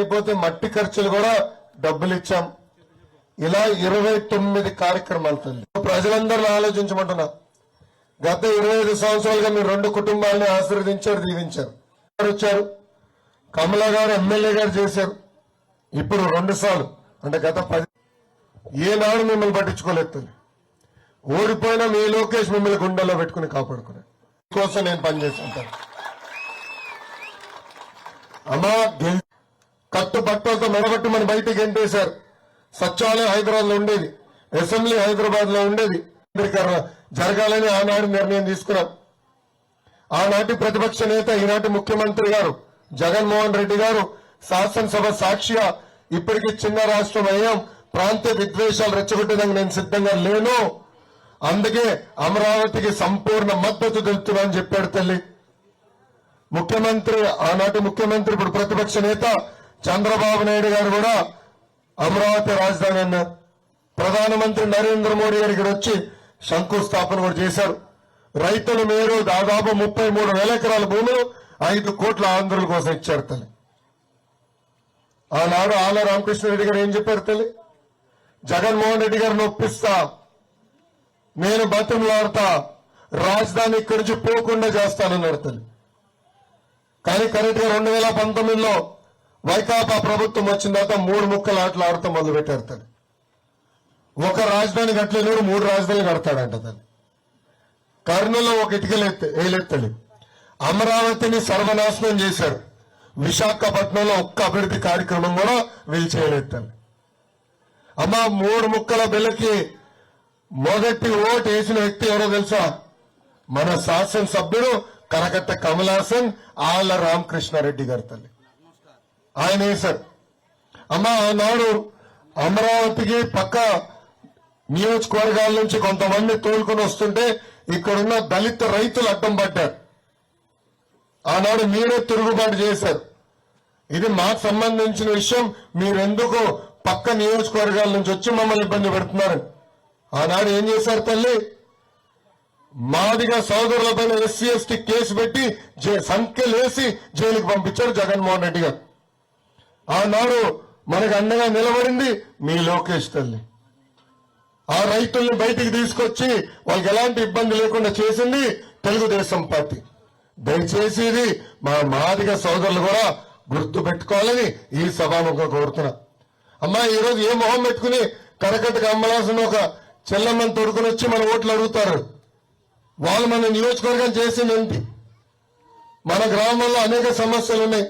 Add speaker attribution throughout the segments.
Speaker 1: లేకపోతే మట్టి ఖర్చులు కూడా డబ్బులు ఇచ్చాం. ఇలా ఇరవై తొమ్మిది కార్యక్రమాలు తల్లి. ప్రజలందరూ ఆలోచించమంటున్నా. గత ఇరవై ఐదు సంవత్సరాలుగా మీరు రెండు కుటుంబాలని ఆశీర్వదించారు దీవించారు. వచ్చారు. కమలా గారు ఎమ్మెల్యే గారు చేశారు. ఇప్పుడు రెండు సార్లు. అంటే గత పది ఏనాడు మిమ్మల్ని పట్టించుకోలేదు తల్లి. ఓడిపోయినా మీ లోకేష్ మిమ్మల్ని గుండెల్లో పెట్టుకుని కాపాడుకునే కోసం నేను పనిచేస్తుంటాను అమ్మా గెల్ కట్టు బట్టలతో మెడబట్టి మన బయటికి గెంటేశారు సచివాలయం హైదరాబాద్లో ఉండేది. అసెంబ్లీ హైదరాబాద్లో ఉండేది కేంద్రీకరణ జరగాలని ఆనాడు నిర్ణయం తీసుకున్నాం. ఆనాటి ప్రతిపక్ష నేత ఈనాటి ముఖ్యమంత్రి గారు జగన్మోహన్ రెడ్డి గారు శాసనసభ సాక్షిగా ఇప్పటికీ చిన్న రాష్ట్రం అయ్యాం. ప్రాంతీయ విద్వేషాలు రెచ్చగొట్టడానికి నేను సిద్ధంగా లేను. అందుకే అమరావతికి సంపూర్ణ మద్దతు తెలుపుతున్నా అని చెప్పాడు తల్లి. ముఖ్యమంత్రి ఆనాటి ముఖ్యమంత్రి ఇప్పుడు ప్రతిపక్ష నేత చంద్రబాబు నాయుడు గారు కూడా అమరావతి రాజధాని అన్నారు. ప్రధానమంత్రి నరేంద్ర మోడీ గారు ఇక్కడ వచ్చి శంకుస్థాపన కూడా చేశారు. రైతుల మేరు దాదాపు ముప్పై మూడు వేల ఎకరాల భూములు ఐదు కోట్ల ఆంధ్రుల కోసం ఇచ్చారు తల్లి. ఆనాడు ఆల రామకృష్ణారెడ్డి గారు ఏం చెప్పారు తల్లి? జగన్మోహన్ రెడ్డి గారిని ఒప్పిస్తా నేను బతిమలాడతా రాజధాని ఇక్కడి నుంచి పోకుండా చేస్తానన్నారు తల్లి. కానీ కరెక్ట్గా రెండు వేల పంతొమ్మిదిలో వైకాపా ప్రభుత్వం వచ్చిన తర్వాత మూడు ముక్కలు ఆటలు ఆడటం మొదలు పెట్టారు తల్లి. ఒక రాజధాని కట్టలేనివాడు మూడు రాజధానులు కడతాడంట తల్లి కర్నూలులో ఒక ఇటుకలు వేయలేత్తలి అమరావతిని సర్వనాశనం చేశారు విశాఖపట్నంలో ఒక్క అభివృద్ధి కార్యక్రమం కూడా వీళ్ళు చేయలేత్తలి అమ్మ మూడు ముక్కల బిల్లకి మొదటి ఓటు వేసిన వ్యక్తి ఎవరో తెలుసా? మన శాసనసభ్యుడు కరకట్ట కమలాసన్ ఆళ్ళ రామకృష్ణారెడ్డి గారి తల్లి. ఆయన వేశారు. అమ్మ ఆనాడు అమరావతికి పక్క నియోజకవర్గాల నుంచి కొంతమంది తోలుకొని వస్తుంటే ఇక్కడున్న దళిత రైతులు అడ్డం పడ్డారు. ఆనాడు మీరే తిరుగుబాటు చేశారు. ఇది మాకు సంబంధించిన విషయం. మీరెందుకు పక్క నియోజకవర్గాల నుంచి వచ్చి మమ్మల్ని ఇబ్బంది పెడుతున్నారు? ఆనాడు ఏం చేశారు తల్లి? మాదిగా సోదరులపైన ఎస్సీ ఎస్టీ కేసు పెట్టి సంఖ్యలేసి జైలుకి పంపించారు జగన్మోహన్ రెడ్డి గారు. ఆనాడు మనకు అండగా నిలబడింది మీ లోకేష్ తల్లి. ఆ రైతుల్ని బయటికి తీసుకొచ్చి వాళ్ళకి ఎలాంటి ఇబ్బంది లేకుండా చేసింది తెలుగుదేశం పార్టీ. దయచేసి ఇది మా మాదిగ సోదరులు కూడా గుర్తు పెట్టుకోవాలని ఈ సభాముఖంగా కోరుతున్నా. అమ్మా ఈరోజు ఏ మొహం పెట్టుకుని కరకట్టుకు అమ్మలాసిన ఒక చెల్లమ్మని తొడుకుని వచ్చి మన ఓట్లు అడుగుతారు? వాళ్ళు మన నియోజకవర్గం చేసింది మన గ్రామంలో అనేక సమస్యలు ఉన్నాయి.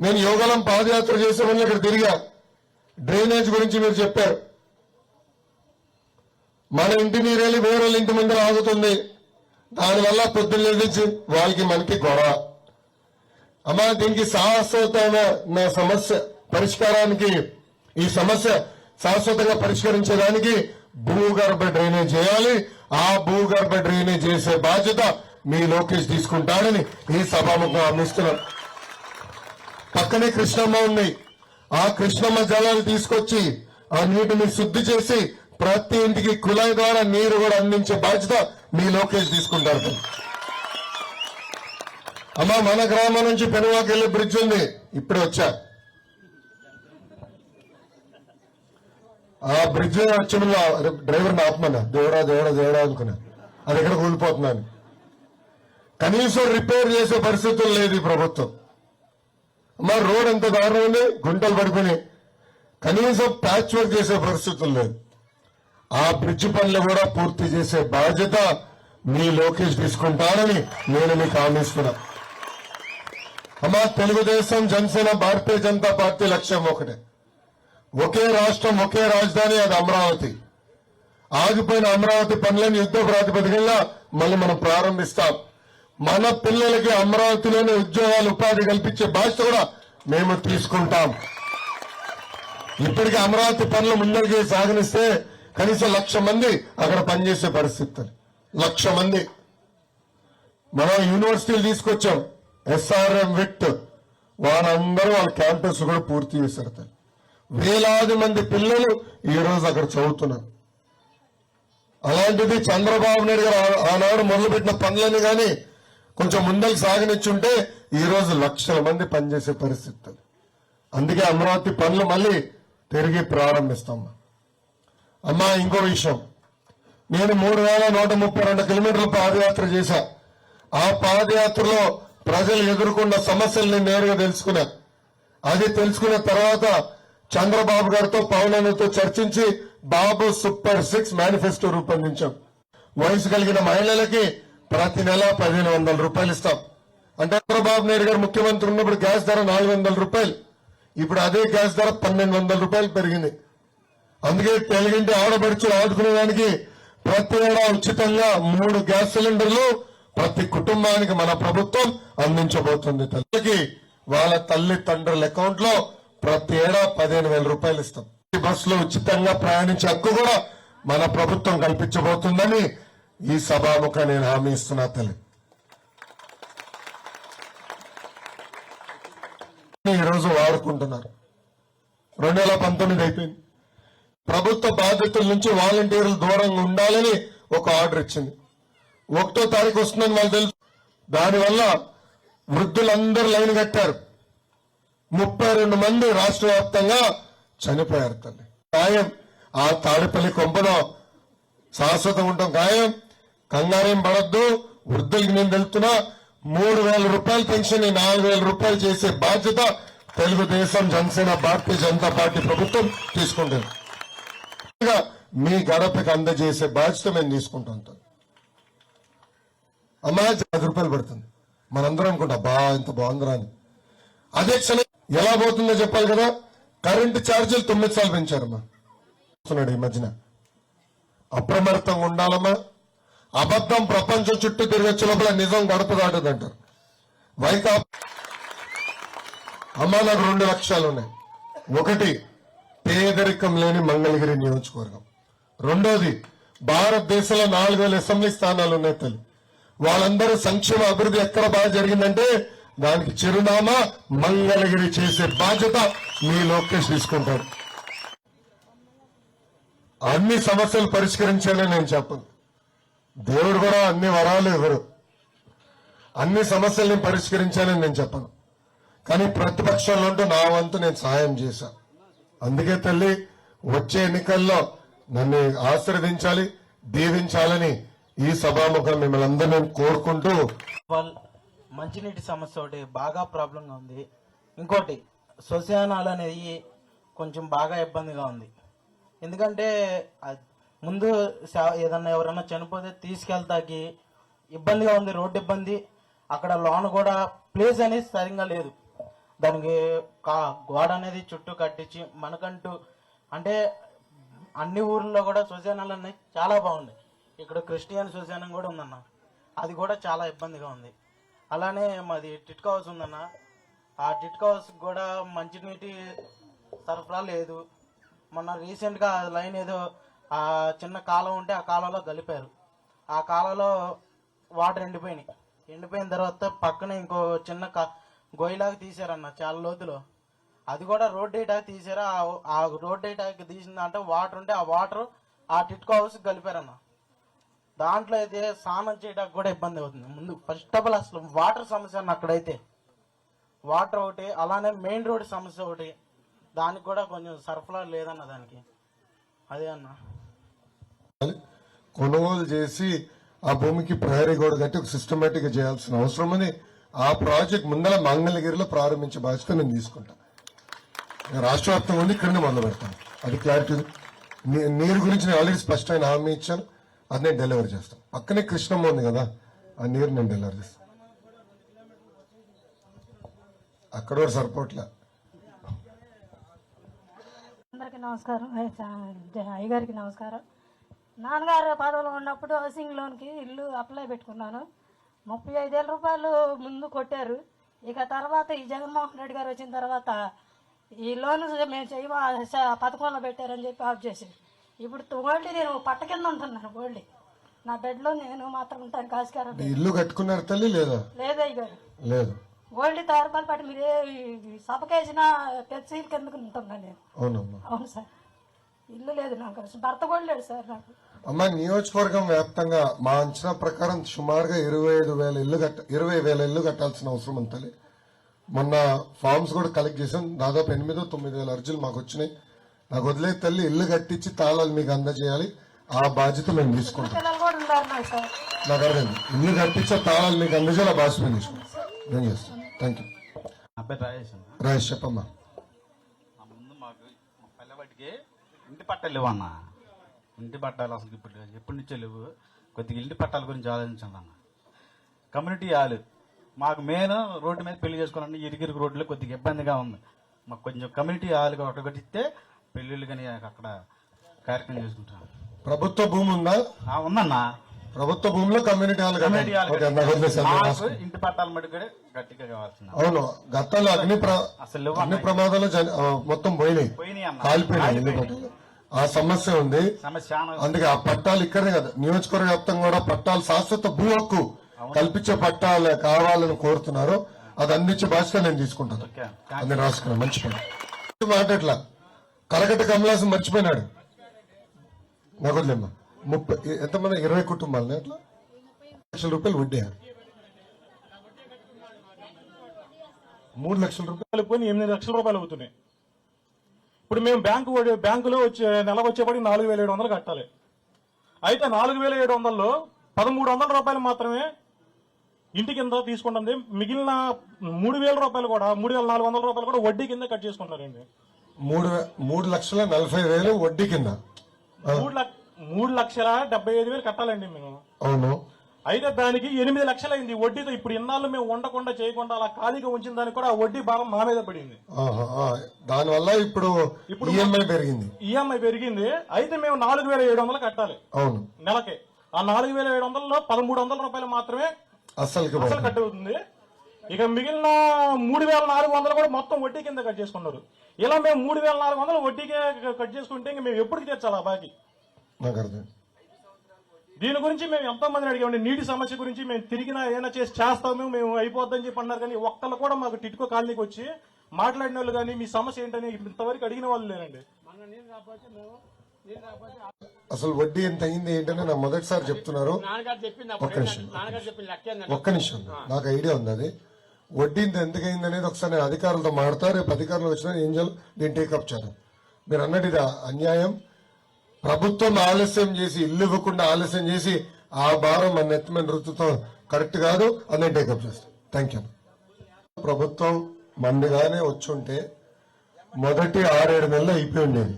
Speaker 1: నేను యోగలం పాదయాత్ర చేసే ఇక్కడ తిరిగా. డ్రైనేజ్ గురించి మీరు చెప్పారు. మన ఇంటి నీరు వెళ్ళి వేరే ఇంటి ముందర ఆగుతుంది. దానివల్ల పొద్దున్న వాళ్ళకి మనకి గొడవ. అమ్మా దీనికి శాశ్వతమైన నా సమస్య పరిష్కారానికి ఈ సమస్య శాశ్వతంగా పరిష్కరించడానికి భూగర్భ డ్రైనేజ్ చేయాలి. ఆ భూగర్భ డ్రైనేజ్ చేసే బాధ్యత మీ లోకేష్ తీసుకుంటాడని ఈ సభాముఖం అందిస్తున్నాం. పక్కనే కృష్ణమ్మ ఉంది. ఆ కృష్ణమ్మ జలాలు తీసుకొచ్చి ఆ నీటిని శుద్ధి చేసి ప్రతి ఇంటికి కుళాయి ద్వారా నీరు కూడా అందించే బాధ్యత మీ లోకేష్ తీసుకుంటారు. అమ్మా మన గ్రామం నుంచి పెనువాకి వెళ్ళే బ్రిడ్జ్ ఉంది. ఇప్పుడే వచ్చా. ఆ బ్రిడ్జ్ వచ్చి డ్రైవర్ ఆపమన్నా. దేవుడా దేవుడా దేవుడా అనుకున్నా. అది ఎక్కడ కూలిపోతున్నాను కనీసం రిపేర్ చేసే పరిస్థితులు లేదు ఈ ప్రభుత్వం. మా రోడ్ ఎంత దారుణం ఉంది? గుంటలు పడిపోయినాయి. కనీసం ప్యాచ్ వర్క్ చేసే పరిస్థితులు లేదు. ఆ బ్రిడ్జ్ పనులు కూడా పూర్తి చేసే బాధ్యత మీ లోకేష్ తీసుకుంటారని నేను మీకు హామీస్తున్నా అమ్మా తెలుగుదేశం జనసేన భారతీయ జనతా పార్టీ లక్ష్యం ఒకటే. ఒకే రాష్ట్రం ఒకే రాజధాని అది అమరావతి. ఆగిపోయిన అమరావతి పనులను యుద్ధ ప్రాతిపదికగా మళ్ళీ మనం ప్రారంభిస్తాం. మన పిల్లలకి అమరావతిలోనే ఉద్యోగాలు ఉపాధి కల్పించే బాధ్యత కూడా మేము తీసుకుంటాం. ఇప్పటికీ అమరావతి పనులు ముందరికి సాగనిస్తే కనీసం లక్ష మంది అక్కడ పనిచేసే పరిస్థితి లక్ష మంది. మనం యూనివర్సిటీలు తీసుకొచ్చాం. SRM VIT. వాళ్ళందరూ వాళ్ళ క్యాంపస్ కూడా పూర్తి చేశారు తల్లి. వేలాది మంది పిల్లలు ఈ రోజు అక్కడ చదువుతున్నారు. అలాంటిది చంద్రబాబు నాయుడు గారు ఆనాడు మొదలుపెట్టిన పనులని కానీ కొంచెం ముందరికి సాగనిచ్చుంటే ఈ రోజు లక్షల మంది పనిచేసే పరిస్థితి అందుకే అమరావతి పనులు మళ్ళీ తిరిగి ప్రారంభిస్తాం అమ్మా ఇంకో విషయం. నేను మూడు వేల నూట ముప్పై రెండు కిలోమీటర్ల పాదయాత్ర చేశా. ఆ పాదయాత్రలో ప్రజలు ఎదుర్కొన్న సమస్యల్ని నేరుగా తెలుసుకున్నా. అది తెలుసుకున్న తర్వాత చంద్రబాబు గారితో పవనతో చర్చించి బాబు సూపర్ సిక్స్ మేనిఫెస్టో రూపొందించాం. వయసు కలిగిన మహిళలకి ప్రతి నెల పదిహేను వందల రూపాయలు ఇస్తాం. అంటే చంద్రబాబు నాయుడు గారు ముఖ్యమంత్రి ఉన్నప్పుడు గ్యాస్ ధర నాలుగు వందల రూపాయలు. ఇప్పుడు అదే గ్యాస్ ధర పన్నెండు వందల రూపాయలు పెరిగింది. అందుకే తెలుగింటి ఆడబడుచులు ఆదుకునేదానికి ప్రతి ఏడా ఉచితంగా మూడు గ్యాస్ సిలిండర్లు ప్రతి కుటుంబానికి మన ప్రభుత్వం అందించబోతుంది. తల్లికి వాళ్ళ తల్లి తండ్రుల అకౌంట్లో ప్రతి ఏడా పదిహేను వేల రూపాయలు ఇస్తాం. ఈ బస్సులో ఉచితంగా ప్రయాణించే హక్కు కూడా మన ప్రభుత్వం కల్పించబోతుందని ఈ సభాముఖ నేను హామీ ఇస్తున్నా తల్లి. ఈరోజు వాడుకుంటున్నారు. రెండు వేల పంతొమ్మిది అయిపోయింది. ప్రభుత్వ బాధ్యతల నుంచి వాలంటీర్లు దూరంగా ఉండాలని ఒక ఆర్డర్ ఇచ్చింది. ఒకటో తారీఖు వస్తుందని వాళ్ళు తెలుసు. దానివల్ల వృద్ధులందరూ లైన్ కట్టారు. ముప్పై రెండు మంది రాష్ట్ర వ్యాప్తంగా చనిపోయారు తల్లి. ఖాయం. ఆ తాడిపల్లి కొంపలో శాశ్వతం ఉండటం ఖాయం. కంగారేం పడద్దు. వృద్ధులకి నేను వెళ్తున్నా మూడు వేల రూపాయల పెన్షన్ నాలుగు వేల రూపాయలు చేసే బాధ్యత తెలుగుదేశం జనసేన భారతీయ జనతా పార్టీ ప్రభుత్వం తీసుకుంటుంది. మీ గడపకి అందజేసే బాధ్యత మేము తీసుకుంటాం తల్లి. అమ్మా పది రూపాయలు పడుతుంది. మనందరం అనుకుంటా బా ఇంత బాగుందిరా అని. అదే క్షణం ఎలా పోతుందో చెప్పాలి కదా? కరెంటు ఛార్జీలు తొమ్మిది సార్లు పెంచారమ్మా. ఈ మధ్యన. అప్రమత్తంగా ఉండాలమ్మా. అబద్ధం ప్రపంచం చుట్టూ తిరగచ్చు లోపల నిజం గడప దాటదంటారు. వైకా అమ్మా నాకు రెండు లక్ష్యాలు ఉన్నాయి. ఒకటి పేదరికం లేని మంగళగిరి నియోజకవర్గం. రెండోది భారతదేశంలో నాలుగు వేల అసెంబ్లీ స్థానాలు ఉన్నాయి తల్లి. వాళ్ళందరూ సంక్షేమ అభివృద్ధి ఎక్కడ బాగా జరిగిందంటే దానికి చిరునామా మంగళగిరి చేసే బాధ్యత మీ లోకేష్ తీసుకుంటాడు. అన్ని సమస్యలు పరిష్కరించాలని నేను చెప్పను. దేవుడు కూడా అన్ని వరాలు ఇవ్వరు అన్ని సమస్యల్ని పరిష్కరించాలని నేను చెప్పను. కానీ ప్రతిపక్షంలో ఉంటూ నా వంతు నేను సహాయం చేశా. అందుకే తల్లి వచ్చే ఎన్నికల్లో నన్ను ఆశీర్వదించాలి దీవించాలని ఈ సభాముఖం మిమ్మల్ని అందరినీ కోరుకుంటూ
Speaker 2: వాళ్ళ మంచినీటి సమస్య ఒకటి బాగా ప్రాబ్లంగా ఉంది. ఇంకోటి శ్వశానాలు అనేది కొంచెం బాగా ఇబ్బందిగా ఉంది. ఎందుకంటే ముందు ఏదన్నా ఎవరైనా చనిపోతే తీసుకెళ్తాకి ఇబ్బందిగా ఉంది రోడ్డు ఇబ్బంది. అక్కడ లోన్ కూడా ప్లేస్ అనేది సరిగ్గా లేదు. దానికి గోడ అనేది చుట్టూ కట్టించి మనకంటూ అంటే అన్ని ఊర్లలో కూడా శ్మశానాలు అన్నీ చాలా బాగున్నాయి. ఇక్కడ క్రిస్టియన్ శ్మశానం కూడా ఉందన్న. అది కూడా చాలా ఇబ్బందిగా ఉంది. అలానే మాది టిట్కా హౌస్ ఉందన్న. ఆ టిట్కా హౌస్ కూడా మంచినీటి సరఫరా లేదు. మొన్న రీసెంట్గా లైన్ ఏదో ఆ చిన్న కాలం ఉంటే ఆ కాలంలో గలిపారు. ఆ కాలంలో వాటర్ ఎండిపోయినాయి. ఎండిపోయిన తర్వాత పక్కన ఇంకో చిన్న కా గొయ్యిలాగా తీసారన్న చాలా లోతులో. అది కూడా రోడ్ డేటాకి తీసారు ఆ- రోడ్ డేటాకి తీసిన దాంట్లో వాటర్ ఉంటే ఆ వాటర్ ఆ టిట్కో హౌస్ కలిపారన్న. దాంట్లో అయితే స్నానం చేయడానికి కూడా ఇబ్బంది అవుతుంది. ముందు ఫస్ట్ ఆఫ్ ఆల్ అసలు వాటర్ సమస్య అన్న అక్కడైతే. వాటర్ ఒకటి అలానే మెయిన్ రోడ్ సమస్య ఒకటి. దానికి కూడా కొంచెం సరఫరా లేదన్న దానికి. అదే అన్న.
Speaker 1: కొనుగోలు చేసి ఆ భూమికి ప్రహరీ గోడ కట్టి ఒక సిస్టమేటిక్ చేయాల్సిన అవసరం అని ఆ ప్రాజెక్ట్ ముందర మంగళగిరిలో ప్రారంభించే బాధ్యత నేను తీసుకుంటాను రాష్ట్ర వ్యాప్తంగా ఉంది ఇక్కడనే మొదలు పెడతాను. అది క్లారిటీ నీరు గురించి నేను ఆల్రెడీ స్పష్టమైన హామీ ఇచ్చాను. అది నేను డెలివరీ చేస్తాను. పక్కనే కృష్ణమ్మ ఉంది కదా ఆ నీరు నేను డెలివరీ చేస్తాను. అక్కడ కూడా సరిపోట్లే.
Speaker 3: అందరికీ నమస్కారం. అయ్యగారికి నమస్కారం. నాన్నగారు పదవిలో ఉన్నప్పుడు హౌసింగ్ లోన్కి ఇల్లు అప్లై పెట్టుకున్నాను. ముప్పై ఐదేళ్ళ రూపాయలు ముందు కొట్టారు. ఇక తర్వాత ఈ జగన్మోహన్ రెడ్డి గారు వచ్చిన తర్వాత ఈ లోన్ మేము చేయమా పథకంలో పెట్టారని చెప్పి ఆఫ్ చేశారు. ఇప్పుడు ఓల్డ్ నేను పట్ట కింద ఉంటున్నాను ఓల్డ్ నా బెడ్లో నేను మాత్రం ఉంటాను కాసుకారం
Speaker 1: ఇల్లు కట్టుకున్నారు తల్లి లేదా?
Speaker 3: లేదయ్య గారు?
Speaker 1: లేదు.
Speaker 3: ఓల్డ్ తారపాలు పట్టి మీరే సభకేసిన పెద్ద కిందకు ఉంటున్నాను నేను. అవును సార్. ఇల్లు లేదు నాకు భర్త కూడా లేడు సార్ నాకు.
Speaker 1: అమ్మ నియోజకవర్గం వ్యాప్తంగా మా అంచనా ప్రకారం సుమారుగా ఇరవై ఐదు వేల ఇల్లు కట్ట ఇరవై వేల ఇల్లు కట్టాల్సిన అవసరం ఉంది తల్లి. మొన్న ఫార్మ్స్ కూడా కలెక్ట్ చేసాం దాదాపు ఎనిమిదో తొమ్మిది వేల అర్జీలు మాకు వచ్చినాయి. నాకు వదిలే తల్లి ఇల్లు కట్టించి తాళాలు మీకు అందజేయాలి. ఆ బాధ్యత మేము తీసుకుంటాం.
Speaker 3: నాకు
Speaker 1: అర్థం ఇల్లు కట్టించే తాళాలు మీకు అందజేయాలి ఆ బాధ్యత మేము తీసుకుంటాం. నేను చేస్తాను. థ్యాంక్ యూ
Speaker 4: రాజేష్
Speaker 1: చెప్పమ్మా.
Speaker 4: ఇంటి పట్టాలు ఇంటి పట్టాలు అసలు ఇప్పుడు. ఎప్పటి నుంచో లేవు. కొద్దిగా ఇంటి పట్టాల గురించి ఆలోచించండి అన్న. కమ్యూనిటీ హాల్ మాకు మెయిన్ రోడ్డు మీద పెళ్ళి చేసుకోవాలంటే ఇరిగిరికి రోడ్లో కొద్దిగా ఇబ్బందిగా ఉంది. మాకు కొంచెం కమ్యూనిటీ హాల్ ఒకటి కట్టిస్తే పెళ్ళిళ్ళు కానీ అక్కడ కార్యక్రమం చేసుకుంటాం.
Speaker 1: ప్రభుత్వ భూమి ఉందా?
Speaker 4: ఉందన్న.
Speaker 1: ప్రభుత్వ భూమిలో కమ్యూనిటీ హాల్.
Speaker 4: ఇంటి పట్టాలు మటుకు కూడా గట్టిగా కావాల్సింది.
Speaker 1: అవును. గతంలో అగ్ని
Speaker 4: అన్న.
Speaker 1: ప్రమాదాలు మొత్తం పోయినాయి. కాలిపోయినాయి. ఆ సమస్య ఉంది. అందుకే ఆ పట్టాలు ఇక్కడే కదా. నియోజకవర్గ వ్యాప్తంగా కూడా పట్టాలు శాశ్వత భూ హక్కు కల్పించే పట్టాలు కావాలని కోరుతున్నారు. అది అందించే బాధ్యత నేను తీసుకుంటాను. అది రాసుకున్నాను. మంచి పని. మాట ఎట్లా? కలకట్ట కమలాసం మర్చిపోయినాడు. నాకు వదిలేమ్మా ముప్పై ఎంతమంది? ఇరవై కుటుంబాలని అట్లా లక్షల రూపాయలు వడ్డీ. మూడు లక్షల రూపాయలు.
Speaker 5: కలుపుకొని ఎనిమిది లక్షల రూపాయలు అవుతున్నాయి. ఇప్పుడు మేము బ్యాంకు బ్యాంకులో వచ్చే నెల వచ్చేపటికి నాలుగు వేల ఏడు వందలు కట్టాలి. అయితే నాలుగు వేల ఏడు వందల్లో పదమూడు వందల రూపాయలు మాత్రమే ఇంటి కింద తీసుకుంటుంది. మిగిలిన మూడు వేల రూపాయలు కూడా మూడు వేల నాలుగు వందల రూపాయలు కూడా వడ్డీ కింద కట్ చేసుకుంటారండి
Speaker 1: మూడు మూడు లక్షల నలభై వేలు వడ్డీ కింద.
Speaker 5: మూడు లక్ష మూడు లక్షల డెబ్బై ఐదు వేలు కట్టాలండి మేము.
Speaker 1: అవును.
Speaker 5: అయితే దానికి ఎనిమిది లక్షలు అయింది వడ్డీతో ఇప్పుడు ఇన్నాళ్ళు మేము ఉండకుండా చేయకుండా అలా ఖాళీగా ఉంచిన దానికి కూడా ఆ వడ్డీ భారం మా మీద పడింది.
Speaker 1: దానివల్ల ఇప్పుడు
Speaker 5: ఇప్పుడు
Speaker 1: ఈఎంఐ పెరిగింది.
Speaker 5: ఈఎంఐ పెరిగింది. అయితే మేము నాలుగు వేల ఏడు వందలు కట్టాలి.
Speaker 1: అవును.
Speaker 5: నెలకి. ఆ నాలుగు వేల ఏడు వందలలో పదమూడు వందల రూపాయలు మాత్రమే అసలు
Speaker 1: పడదు.
Speaker 5: కట్ అవుతుంది ఇక మిగిలిన మూడు వేల నాలుగు వందలు కూడా మొత్తం వడ్డీ కింద కట్ చేసుకున్నారు. ఇలా మేము మూడు వేల నాలుగు వందలు వడ్డీకే కట్ చేసుకుంటే ఇంక మేము ఎప్పుడు తీర్చాలి ఆ బాకీ?
Speaker 1: నాకు అర్థం.
Speaker 5: దీని గురించి మేము ఎంతో మందిని అడిగామండి నీటి సమస్య గురించి మేము తిరిగినా ఏదైనా చేసి చేస్తాము మేము అయిపోద్దని చెప్పి అన్నారు. కానీ ఒక్కళ్ళు కూడా మాకు టిట్కో కాలనీకి వచ్చి మాట్లాడిన వాళ్ళు కానీ మీ సమస్య ఏంటని ఇంతవరకు అడిగిన వాళ్ళు లేరండి.
Speaker 1: అసలు వడ్డీ ఎంత అయింది ఏంటని నా మొదటిసారి చెప్తున్నారు. ఒక్క నిమిషం. ఒక్క నిమిషం నాకు ఐడియా ఉంది అది. వడ్డీ ఇంత ఎందుకు అయింది అనేది ఒకసారి నేను అధికారులతో మాడతా రేపు అధికారులు వచ్చినా ఏం చేయాలి నేను టేకప్ చేయాలి మీరు అన్నట్టు ఇది అన్యాయం. ప్రభుత్వం ఆలస్యం చేసి ఇల్లు ఇవ్వకుండా ఆలస్యం చేసి ఆ భారం మన నెత్తి మీద కరెక్ట్ కాదు అని టేకప్ చేస్తాను థ్యాంక్ యూ ప్రభుత్వం మందిగానే వచ్చుంటే మొదటి ఆరేడు నెలలు అయిపోయి ఉండేది.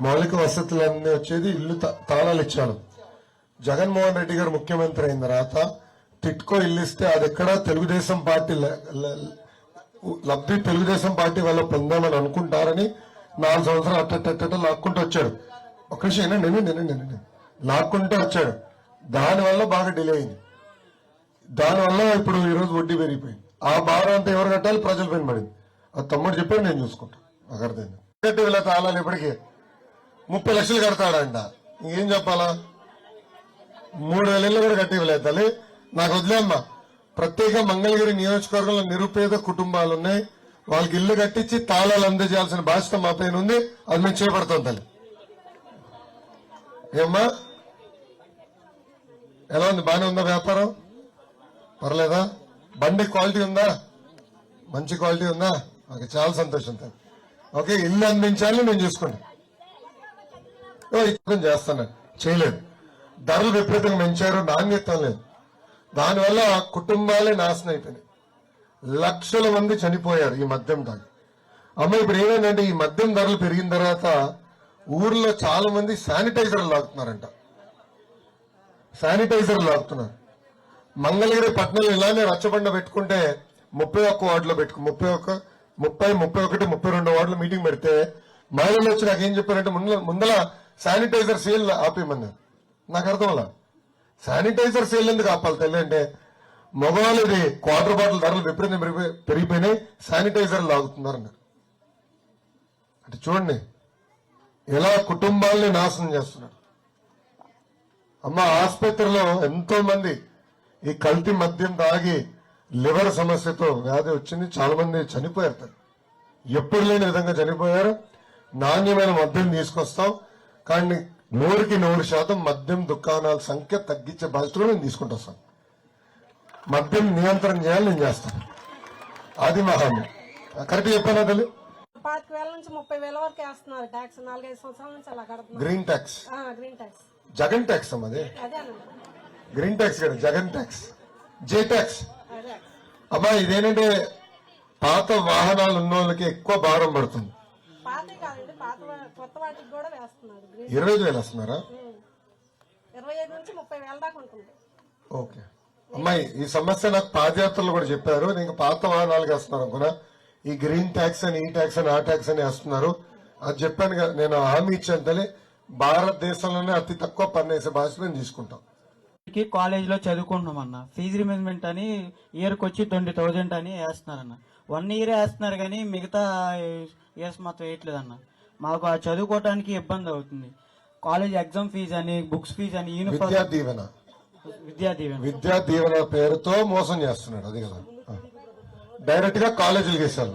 Speaker 1: మౌలిక వసతులన్నీ వచ్చేది ఇల్లు తాళాలు ఇచ్చాను జగన్మోహన్ రెడ్డి గారు ముఖ్యమంత్రి అయిన తర్వాత టిట్కో ఇల్లు ఇస్తే అది ఎక్కడ తెలుగుదేశం పార్టీ లబ్ధి తెలుగుదేశం పార్టీ వల్ల పొందామని అనుకుంటారని నాలుగు సంవత్సరాలు అట్టట్టట్ట లాక్కుంటూ వచ్చాడు ఒక నిమిషం వినండి వినండి వినండి వినండి వచ్చాడు. దానివల్ల బాగా డిలే అయింది. దానివల్ల ఇప్పుడు ఈరోజు వడ్డీ పెరిగిపోయింది. ఆ భారం అంతా ఎవరు కట్టాలి? ప్రజల పైన పడింది. ఆ తమ్ముడు చెప్పాడు నేను చూసుకుంటాను నాకు అర్థమైంది. కట్టి వీళ్ళ తాళాలు ఇప్పటికీ ముప్పై లక్షలు కడతాడంట. ఇంకేం చెప్పాలా? మూడు వేల ఇళ్ళు కూడా కట్టి ఇవ్వలేదు తల్లి. నాకు వదిలేమ్మా ప్రత్యేక మంగళగిరి నియోజకవర్గంలో నిరుపేద కుటుంబాలు ఉన్నాయి. వాళ్ళకి ఇల్లు కట్టించి తాళాలు అందజేయాల్సిన బాధ్యత మా పైన ఉంది. అది మేము చేపడతాం తల్లి. ఏమ్మా? ఎలా ఉంది? బాగానే ఉందా వ్యాపారం? పర్లేదా? బండి క్వాలిటీ ఉందా? మంచి క్వాలిటీ ఉందా? నాకు చాలా సంతోషం తల్లి ఓకే ఇల్లు అందించాలని నేను చూసుకోండి. ఓ, చేస్తాను. చేయలేదు. ధరలు విపరీతంగా పెంచారు నాణ్యత లేదు. దానివల్ల కుటుంబాలే నాశనం అయిపోయినాయి. లక్షల మంది చనిపోయారు ఈ మద్యం తాగి అమ్మ ఇప్పుడు ఏమైందంటే ఈ మద్యం ధరలు పెరిగిన తర్వాత ఊర్లో చాలా మంది శానిటైజర్లు లాగుతున్నారంట. శానిటైజర్లు లాగుతున్నారు. మంగళగిరి పట్టణంలో ఇలానే రచ్చబండ పెట్టుకుంటే ముప్పై ఒక్క వార్డులో పెట్టుకు ముప్పై ఒక్క ముప్పై ముప్పై ఒకటి ముప్పై రెండు వార్డులు మీటింగ్ పెడితే మహిళలు వచ్చి నాకు ఏం చెప్పారంటే ముందల ముందల శానిటైజర్ సేల్ ఆపేయమన్నారు. నాకు అర్థంలా శానిటైజర్ సేల్ ఎందుకు ఆపాలి తల్లి అంటే మగవాళ్ళు క్వార్టర్ బాటిల్ ధరలు విపరీతం పెరిగిపోయి- పెరిగిపోయినాయి శానిటైజర్ లాగుతున్నారన్నారు అంటే చూడండి ఎలా కుటుంబాల్ని నాశనం చేస్తున్నాడు? అమ్మ ఆసుపత్రిలో ఎంతో మంది ఈ కల్తీ మద్యం తాగి లివర్ సమస్యతో వ్యాధి వచ్చింది. చాలా మంది చనిపోయారు ఎప్పుడు లేని విధంగా చనిపోయారు. నాణ్యమైన మద్యం తీసుకొస్తాం. కానీ నూరుకి నూరు శాతం మద్యం దుకాణాల సంఖ్య తగ్గించే బాధ్యత కూడా నేను తీసుకుంటా మద్యం నియంత్రణ చేయాలి నేను చేస్తాను. అది మహామ్యం కరెక్ట్ చెప్పాను తల్లి?
Speaker 6: పాతిక వేల నుంచి ముప్పై వేల వరకు వేస్తున్నారు. ట్యాక్స్ నాలుగైదు సంవత్సరాల నుంచి అలా కడుతున్నారు.
Speaker 1: Green tax
Speaker 6: green tax
Speaker 1: Jagan tax అమ్మ అది? గ్రీన్ ట్యాక్స్ కదా జగన్ ట్యాక్స్ జే ట్యాక్స్ అమ్మా ఇదేంటంటే పాత వాహనాలు ఉన్న వాళ్ళకి ఎక్కువ భారం పడుతుంది. ఇరవై ఐదు వేలు వస్తున్నారా? ఓకే. అమ్మాయి ఈ సమస్య నాకు పాదయాత్రలు కూడా చెప్పారు. నేను పాత వాహనాలకు వేస్తున్నారు అనుకున్నా. ఈ గ్రీన్ ట్యాక్స్ అని ఈ ట్యాక్స్ అని ఆ ట్యాక్స్ అని వేస్తున్నారు. అది చెప్పాను కదా నేను హామీ ఇచ్చాను తల్లి భారతదేశంలోనే అతి తక్కువ పన్ను వేసే బాధ్యత మేము తీసుకుంటాం.
Speaker 7: కాలేజీలో చదువుకుంటున్నాం అన్న ఫీజు రిమెంట్మెంట్ అని ఇయర్కి వచ్చి ట్వంటీ థౌజండ్ అని వేస్తున్నారన్న. వన్ ఇయర్ వేస్తున్నారు కానీ మిగతా ఇయర్స్ మాత్రం వేయట్లేదు అన్న మాకు ఆ చదువుకోవడానికి ఇబ్బంది అవుతుంది. కాలేజ్ ఎగ్జామ్ ఫీజు అని బుక్స్ ఫీజు అని యూనిఫామ్
Speaker 1: విద్యా దీవెన.
Speaker 7: విద్యా దీవెన
Speaker 1: పేరుతో మోసం చేస్తున్నాడు అది కదా. డైరెక్ట్గా కాలేజీలకు వేసారు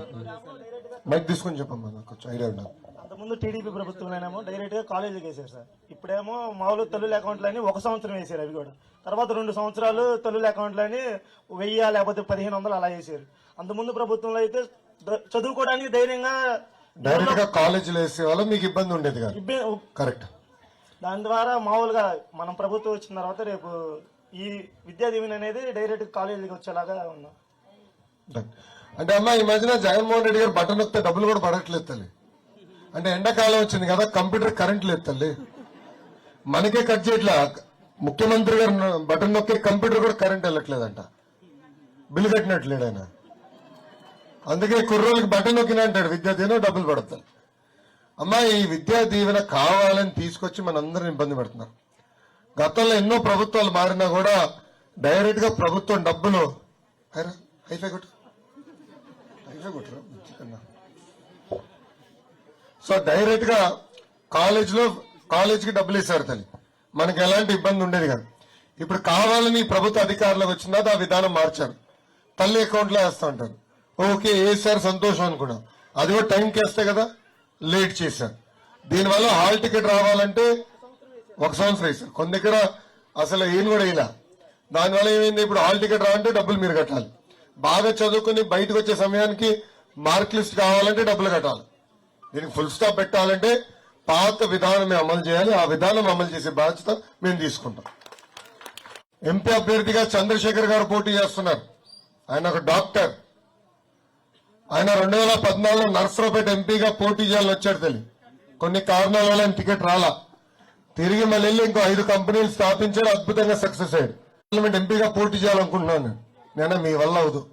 Speaker 1: మైక్ తీసుకొని చెప్పమ్మా నాకు కొంచెం ఐడియా ఉండాలి.
Speaker 8: అంతకుముందు టీడీపీ ప్రభుత్వంలోనేమో డైరెక్ట్గా కాలేజీకి వేసారు సార్. ఇప్పుడేమో మామూలు తల్లుల అకౌంట్లు అని ఒక సంవత్సరం వేసారు అవి కూడా. తర్వాత రెండు సంవత్సరాలు తల్లుల అకౌంట్లు అని వెయ్యి లేకపోతే పదిహేను వందలు అలా వేసారు అంతకుముందు ప్రభుత్వంలో అయితే చదువుకోవడానికి ధైర్యంగా
Speaker 1: డైరెక్ట్గా కాలేజీలో వేసే వాళ్ళు మీకు ఇబ్బంది ఉండేది కాదు. కరెక్ట్
Speaker 8: దాని ద్వారా మామూలుగా మనం ప్రభుత్వం వచ్చిన తర్వాత రేపు ఈ విద్యా దీవెన అనేది డైరెక్ట్ కాలేజీకి వచ్చేలాగా ఉన్నాం.
Speaker 1: అంటే అమ్మా ఈ మధ్యన జగన్మోహన్ రెడ్డి గారు బటన్ నొక్కితే డబ్బులు కూడా పడట్లేదు తల్లి. అంటే ఎండాకాలం వచ్చింది కదా కంప్యూటర్ కరెంట్ లేదు తల్లి. మనకే కట్ చేయట్లే. ముఖ్యమంత్రి గారు బటన్ నొక్కే కంప్యూటర్ కూడా కరెంట్ వెళ్ళట్లేదంట. బిల్లు కట్టినట్లేడు ఆయన. అందుకే కుర్రోళ్ళకి బటన్ నొక్కిన అంటాడు విద్యా దీవెన డబ్బులు పడతారు. అమ్మా ఈ విద్యా దీవెన కావాలని తీసుకొచ్చి మనందరిని ఇబ్బంది పెడుతున్నారు గతంలో ఎన్నో ప్రభుత్వాలు మారినా కూడా డైరెక్ట్గా ప్రభుత్వం డబ్బులు హైరా, హైఫై కొట్టు. సో డైరెక్ట్గా కాలేజ్లో కాలేజ్కి డబ్బులు ఇస్తారు తల్లి. మనకి ఎలాంటి ఇబ్బంది ఉండేది కాదు. ఇప్పుడు కావాలని ప్రభుత్వ అధికారులకు వచ్చిందా ఆ విధానం మార్చారు. తల్లి అకౌంట్లో వేస్తా ఉంటారు ఓకే వేసారు సంతోషం అనుకున్నాం. అది కూడా టైంకి వేస్తే కదా లేట్ చేశారు. దీనివల్ల హాల్ టికెట్ రావాలంటే ఒక సంవత్సరం వేశారు. కొన్ని దగ్గర అసలు ఏం కూడా ఇలా దానివల్ల ఏమైంది? ఇప్పుడు హాల్ టికెట్ రావాలంటే డబ్బులు మీరు కట్టాలి. బాగా చదువుకుని బయటకు వచ్చే సమయానికి మార్క్ లిస్ట్ కావాలంటే డబ్బులు కట్టాలి. దీనికి ఫుల్ స్టాప్ పెట్టాలంటే పాత విధానం మేము అమలు చేయాలి. ఆ విధానం అమలు చేసే బాధ్యత మేము తీసుకుంటాం. ఎంపీ అభ్యర్థిగా చంద్రశేఖర్ గారు పోటీ చేస్తున్నారు. ఆయన ఒక డాక్టర్. ఆయన రెండు వేల పద్నాలుగులో నర్సరావుపేట ఎంపీగా పోటీ చేయాలని వచ్చాడు తల్లి. కొన్ని కారణాల వల్ల ఆయన టికెట్ రాలా. తిరిగి మళ్ళీ వెళ్ళి ఇంకో ఐదు కంపెనీలు స్థాపించాడు. అద్భుతంగా సక్సెస్ అయ్యాడు. పార్లమెంట్ ఎంపీగా పోటీ చేయాలనుకుంటున్నాను నేను. నేను మీ వల్ల అవదు.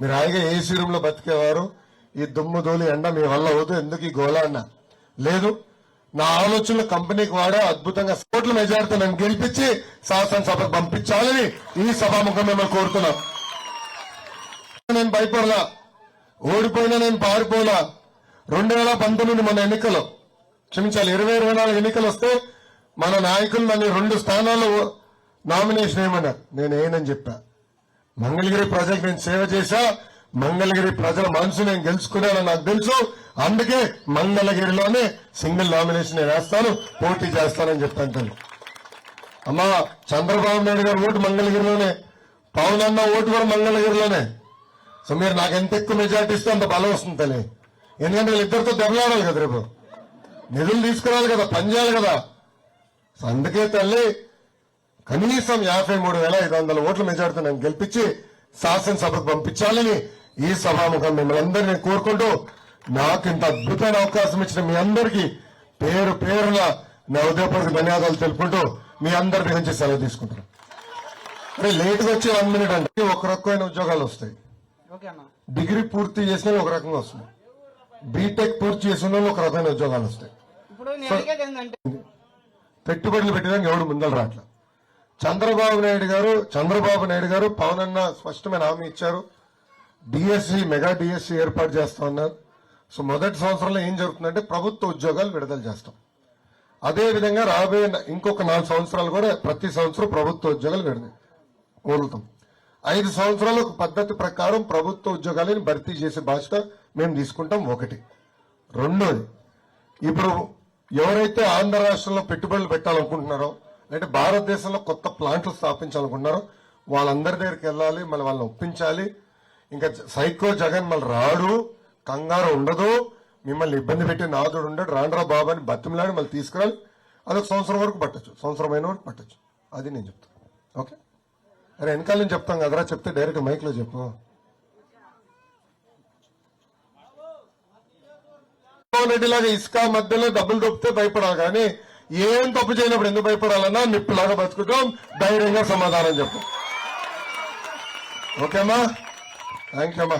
Speaker 1: మీరు హాయిగా ఏసీ రూమ్లో బతికేవారు? ఈ దుమ్ము ధూళి ఎండ మీ వల్ల అవదు. ఎందుకు ఈ గోళ అన్న? లేదు నా ఆలోచనలు కంపెనీకి వాడే అద్భుతంగా కోట్ల మెజార్టీ నన్ను గెలిపించి శాసనసభకు పంపించాలని ఈ సభాముఖం మిమ్మల్ని కోరుతున్నాం. నేను భయపడలా. ఓడిపోయినా నేను పారిపోలా. రెండు వేల పంతొమ్మిది మన ఎన్నికలు. క్షమించాలి ఇరవై ఇరవై నాలుగు ఎన్నికలు వస్తే మన నాయకులు నన్ను రెండు స్థానాల్లో నామినేషన్ ఏమన్నారు? నేను ఏనని చెప్పా. మంగళగిరి ప్రజలకు నేను సేవ చేశా. మంగళగిరి ప్రజల మనసు నేను గెలుచుకున్నానని నాకు తెలుసు. అందుకే మంగళగిరిలోనే సింగిల్ నామినేషన్ నేను వేస్తాను పోటీ చేస్తానని చెప్తాను తల్లి అమ్మా చంద్రబాబు నాయుడు గారు ఓటు మంగళగిరిలోనే. పవన్ అన్న ఓటు కూడా మంగళగిరిలోనే. సో మీరు నాకు ఎంత ఎక్కువ మెజార్టీ ఇస్తే అంత బలం వస్తుంది తల్లి. ఎందుకంటే వీళ్ళిద్దరితో దెబ్బలాడాలి కదా రేపు. నిధులు తీసుకురావాలి కదా పని చేయాలి కదా. అందుకే తల్లి కనీసం యాభై మూడు వేల ఐదు వందల ఓట్ల మెజార్టీతో నేను గెలిపించి శాసనసభకు పంపించాలని ఈ సభాముఖం మిమ్మల్ని అందరినీ కోరుకుంటూ నాకు ఇంత అద్భుతమైన అవకాశం ఇచ్చిన మీ అందరికీ పేరు పేరున నా ఉదయపూర్వక ధన్యవాదాలు తెలుపుకుంటూ మీ అందరి దగ్గర నుంచి సెలవు తీసుకుంటాను అరే లేట్గా వచ్చి వన్ మినిట్ అంటే ఒక రకమైన ఉద్యోగాలు వస్తాయి. డిగ్రీ పూర్తి చేసిన ఒక రకంగా వస్తుంది. బీటెక్ పూర్తి చేసిన వాళ్ళు ఒక రకమైన ఉద్యోగాలు వస్తాయి. పెట్టుబడులు పెట్టడానికి ఎవడు ముందలు రావట్లేదు. చంద్రబాబు నాయుడు గారు చంద్రబాబు నాయుడు గారు పవన్ అన్న స్పష్టమైన హామీ ఇచ్చారు. డిఎస్సి మెగా డిఎస్సి ఏర్పాటు చేస్తా ఉన్నారు. సో మొదటి సంవత్సరంలో ఏం జరుగుతుందంటే ప్రభుత్వ ఉద్యోగాలు విడుదల చేస్తాం. అదే విధంగా రాబోయే ఇంకొక నాలుగు సంవత్సరాలు కూడా ప్రతి సంవత్సరం ప్రభుత్వ ఉద్యోగాలు విడుదల కోరుతాం. ఐదు సంవత్సరాలు ఒక పద్ధతి ప్రకారం ప్రభుత్వ ఉద్యోగాలను భర్తీ చేసే బాధ్యత మేము తీసుకుంటాం ఒకటి. రెండోది ఇప్పుడు ఎవరైతే ఆంధ్ర రాష్ట్రంలో పెట్టుబడులు పెట్టాలనుకుంటున్నారో అంటే భారతదేశంలో కొత్త ప్లాంట్లు స్థాపించాలనుకున్నారు వాళ్ళందరి దగ్గరికి వెళ్ళాలి మళ్ళీ వాళ్ళని ఒప్పించాలి. ఇంకా సైకో జగన్ మళ్ళీ రాడు కంగారు ఉండదు. మిమ్మల్ని ఇబ్బంది పెట్టి నాదుడు ఉండడు. రాండ్రా బాబు అని బతిమలాడి మళ్ళీ తీసుకురాలి. అదొక సంవత్సరం వరకు పట్టచ్చు. సంవత్సరం వరకు పట్టచ్చు. అది నేను చెప్తాను ఓకే? అరే వెనకాల నుంచి చెప్తాం కదరా. చెప్తే డైరెక్ట్ మైక్లో చెప్పు. రెడ్డిలాగా ఇసుక మధ్యలో డబ్బులు దొప్పితే భయపడాలి కానీ ఏం తప్పు చేయనప్పుడు ఎందుకు భయపడాలన్నా నిప్పులాగా బతుకుతాం ధైర్యంగా సమాధానం చెప్పు ఓకేమ్మా? థ్యాంక్ యూ అమ్మా.